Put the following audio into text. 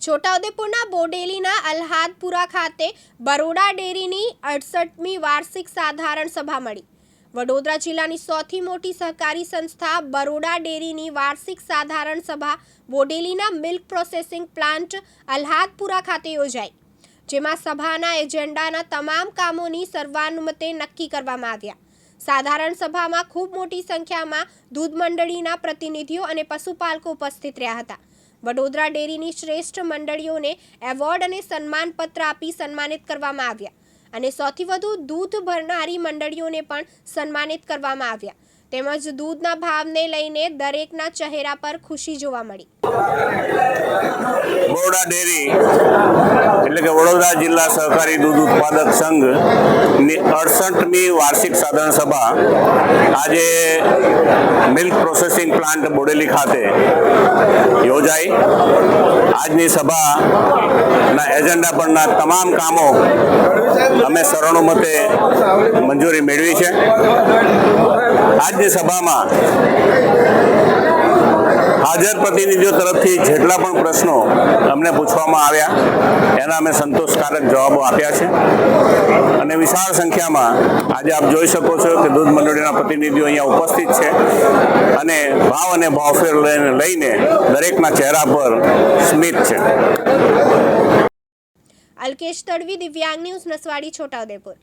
છોટાઉદેપુરના બોડેલીના અલ્હાદપુરા ખાતે બરોડા ડેરીની અડસઠમી વાર્ષિક સાધારણ સભા મળી. વડોદરા જિલ્લાની સૌથી મોટી સહકારી સંસ્થા બરોડા ડેરીની વાર્ષિક સાધારણ સભા બોડેલીના મિલ્ક પ્રોસેસિંગ પ્લાન્ટ અલ્હાદપુરા ખાતે યોજાઈ. જેમાં સભાના એજન્ડાના તમામ કામોની સર્વાનુમતે નક્કી કરવામાં આવ્યા. સાધારણ સભામાં ખૂબ મોટી સંખ્યામાં દૂધ મંડળીના પ્રતિનિધિઓ અને પશુપાલકો ઉપસ્થિત રહ્યા હતા. વડોદરા ડેરીની શ્રેષ્ઠ મંડળીઓને એવોર્ડ અને સન્માનપત્ર આપી સન્માનિત કરવામાં આવ્યા. અને સૌથી વધુ દૂધ ભરનારી મંડળીઓને પણ સન્માનિત કરવામાં આવ્યા. તેમજ દૂધના ભાવને લઈને દરેકના ચહેરા પર ખુશી જોવા મળી. બરોડા ડેરી, એટલે કે વડોદરા જિલ્લા સહકારી દૂધ ઉત્પાદક સંઘની અડસઠમી વાર્ષિક સાધારણ સભા આજે મિલ્ક પ્રોસેસિંગ પ્લાન્ટ બોડેલી ખાતે યોજાઈ. આજની સભાના એજન્ડા પરના તમામ કામો અમે સર્વાનુમતે મંજૂરી મેળવી છે. આજની સભામાં હાજર પ્રતિનિધિઓ તરફથી જેટલા પણ પ્રશ્નો અમને પૂછવામાં આવ્યા, એના અમે સંતોષકારક જવાબો આપ્યા છે. અને વિશાળ સંખ્યામાં આજે આપ જોઈ શકો છો કે દૂધ મંડળીના પ્રતિનિધિઓ અહીંયા ઉપસ્થિત છે. અને ભાવ અને ભાવફેર લઈને દરેકના ચહેરા પર સ્મિત છે. અલ્કેશ તડવી, દિવ્યાંગ ન્યૂઝ નસવાડી, છોટાઉદેપુર.